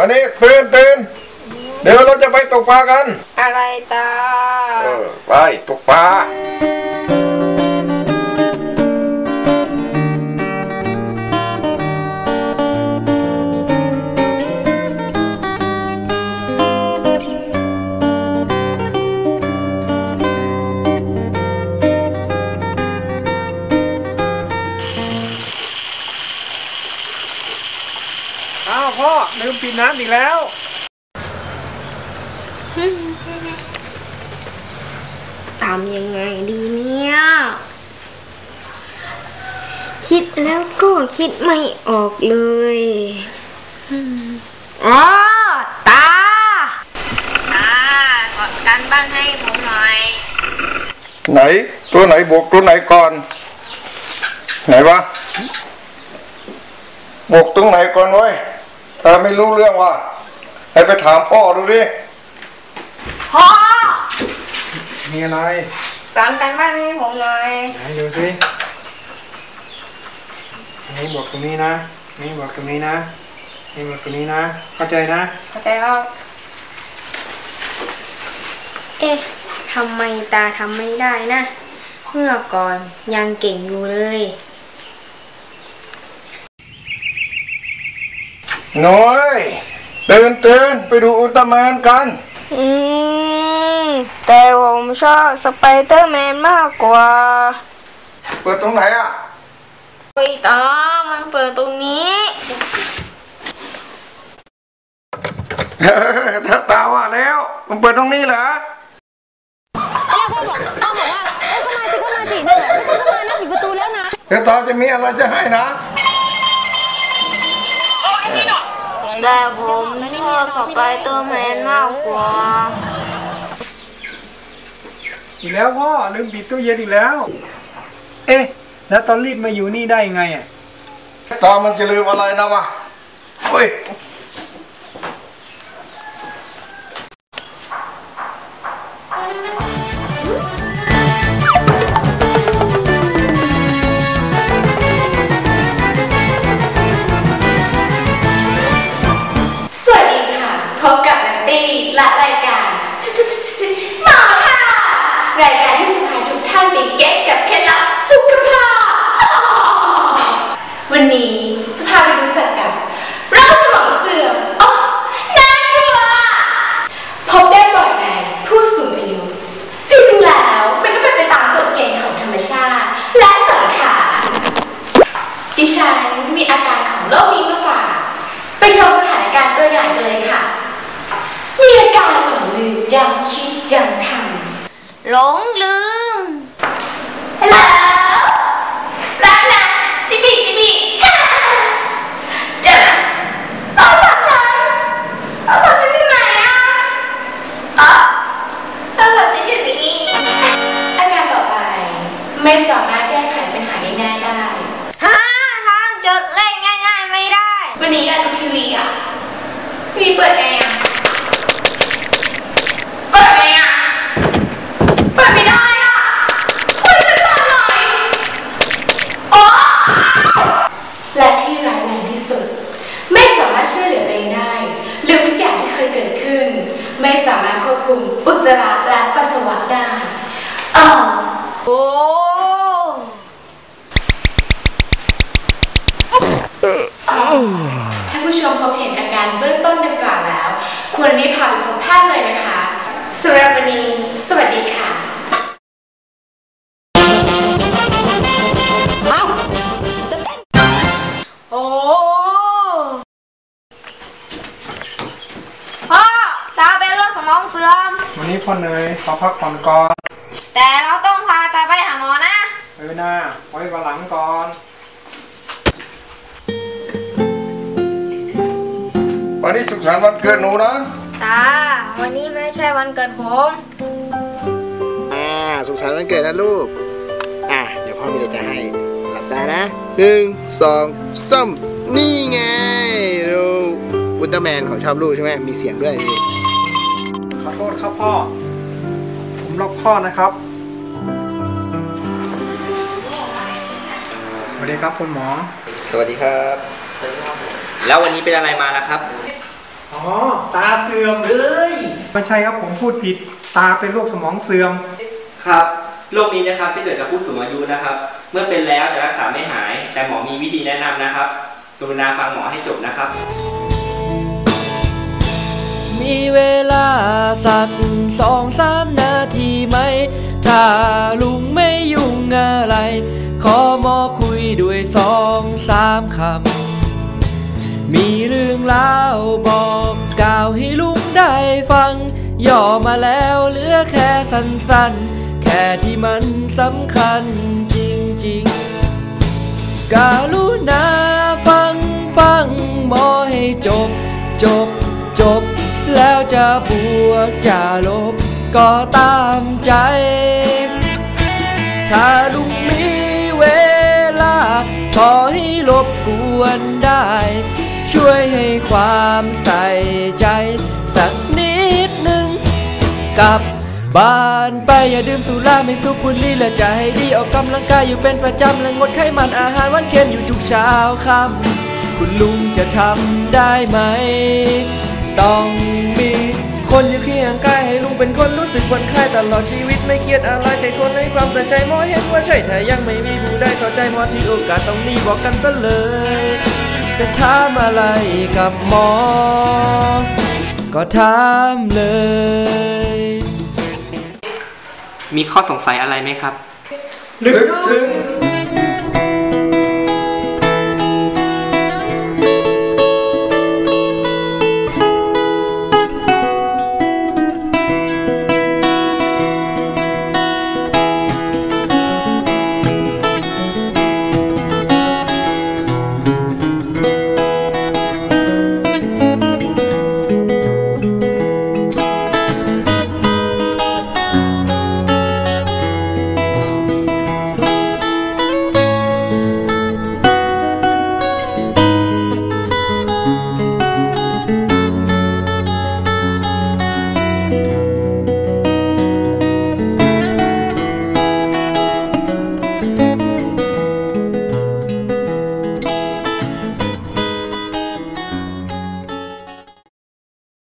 อันนี้ตื่นตื่นเดี๋ยวเราจะไปตกปลากัน อะไรตา เออ ไปตกปลาาวพ่อลืมปิดน้ำอีกแล้วตามยังไงดีเนี่ยคิดแล้วก็คิดไม่ออกเลยอืมอ๋อตาตากดกันบ้านให้ผมหน่อย ไหน ตัวไหนบวกตัวไหนก่อน ไหนวะบวกตรงไหนก่อนไว้ย ถ้าไม่รู้เรื่องว่าให้ไปถามพ่อดูดิพ่อมีอะไรสอนกันบ้านให้ผมหน่อยไหนดูสินี่บวกตรงนี้นะนี่บวกตรงนี้นะนี่บวกตรงนี้นะ เข้าใจนะ เข้าใจแล้วเอ๊ะทำไมตาทำไม่ได้นะเมื่อก่อนยังเก่งอยู่เลย น้อยตื่นตื่นไปดูอุลตร้าแมนกัน อืม แต่ผมชอบสไปเดอร์แมนมากกว่า เปิดตรงไหนอะไปตามันเปิดตรงนี้ถ้าตาว่าแล้ว มันเปิดตรงนี้เหรอเดี๋ยวตาจะมีอะไรจะให้นะ แต่ผมชอบสไปเดอร์แมนมากกว่า อีกแล้วพ่อลืมปิดตู้เย็นอีกแล้ว เอ๊ะ แล้วตอนรีบมาอยู่นี่ได้ยังไงอะ ตามันจะลืมอะไรนะวะเฮ้ย รายการที่จะพาทุกท่านไปเก็ตกับเคล็ดลับสุขภาพ วันนี้จะพาไปรู้จักกับโรคสมองเสื่อมอ๋อน่ากลัว พบได้บ่อยในผู้สูงอายุ จริงๆแล้วมันก็เป็นไปตามกฎเกณฑ์ของธรรมชาติ และสังขารดิฉันมีอาการของโรคนี้มาฝากไปชมสถานการณ์ตัวอย่างกันเลยค่ะ มีอาการหลงลืมยังคิด หลงลืมำฮัลโหลรักนะจิบิจิบิเดี๋ยวนะโทรศัพท์ฉันโทรศัพท์ฉันที่ไหนอะอ๋อโทรศัพท์ฉันอยู่นี่อาการต่อไป ไม่สามารถแก้ไขปัญหาง่ายๆได้หาทางจดเลขง่าย ๆ ไม่ได้ วันนี้อยากดูทีวีอะทีวีเปิดไงอะ เปิดไงอะ เปิดไม่ได้อะ ช่วยฉันเปิดหน่อยโอ้และที่ร้ายแรงที่สุด ไม่สามารถช่วยเหลือตัวเองได้ลืมทุกอย่างที่เคยเกิดขึ้น ไม่สามารถควบคุมอุจจา ระและปัสสาวะได้อ๋อโอ้ถ้าผู้ชมพบเห็นอาการเบื้องต้นดังกล่าวแล้ว ควรรีบพาไปพบแพทย์เลยนะคะ สุรับนีสวัสดีค่ะ วันนี้พ่อเหนยขอพักผ่อนก่อน แต่เราต้องพาตาไปหาหมอนะ เออหน้าไว้วันหลังก่อน วันนี้สุขสันต์วันเกิดหนูนะ ตา วันนี้ไม่ใช่วันเกิดผม อ่า สุขสันต์วันเกิดนะลูก อะ เดี๋ยวพ่อมีอะไรจะให้ หลับตานะหนึ่งสองสามนี่ไงดูอุลตร้าแมนของชอบลูกใช่ไหมมีเสียงด้วยนี่ ขอโทษครับพ่อ ผมรักพ่อนะครับ สวัสดีครับคุณหมอ สวัสดีครับ แล้ววันนี้เป็นอะไรมานะครับ อ๋อ ตาเสื่อมเลยไม่ใช่ครับผมพูดผิด ตาเป็นโรคสมองเสื่อม ครับ โรคนี้นะครับจะเกิดกับผู้สูงอายุนะครับ เมื่อเป็นแล้วจะรักษาไม่หาย แต่หมอมีวิธีแนะนำนะครับกรุณาฟังหมอให้จบนะครับ สักสองสามนาทีไหม ถ้าลุงไม่ยุ่งอะไร ขอมอคุยด้วยสองสามคำ มีเรื่องราบอกกล่าวให้ลุงได้ฟัง ย่อมาแล้วเหลือแค่สั้นๆ แค่ที่มันสำคัญจริงๆกรุณาฟังฟังมอให้จบ จบ จบ แล้วจะบวกจะลบก็ตามใจ ถ้าลุงมีเวลา ขอให้รบกวนได้ ช่วยให้ความใส่ใจ สักนิดหนึ่งกลับบ้านไปอย่าดื่มสุราไม่สูบบุหรี่และจะให้ดีออกกำลังกายอยู่เป็นประจำและงดไขมันอาหารหวันเค็มอยู่ทุกเช้าค่ำคุณลุงจะทำได้ไหม ต้อง เป็นคนรู้สึกผ่อนคลายตลอดชีวิตไม่เครียดอะไรแค่คนให้ความสนใจหมอเห็นว่าใช่แต่ยังไม่มีผู้ไดเข้าใจหมอที่โอกาสต้องนี้บอกกันซะเลย จะถามอะไรกับหมอ ก็ถามเลย มีข้อสงสัยอะไรไหมครับ ลึกซึ้ง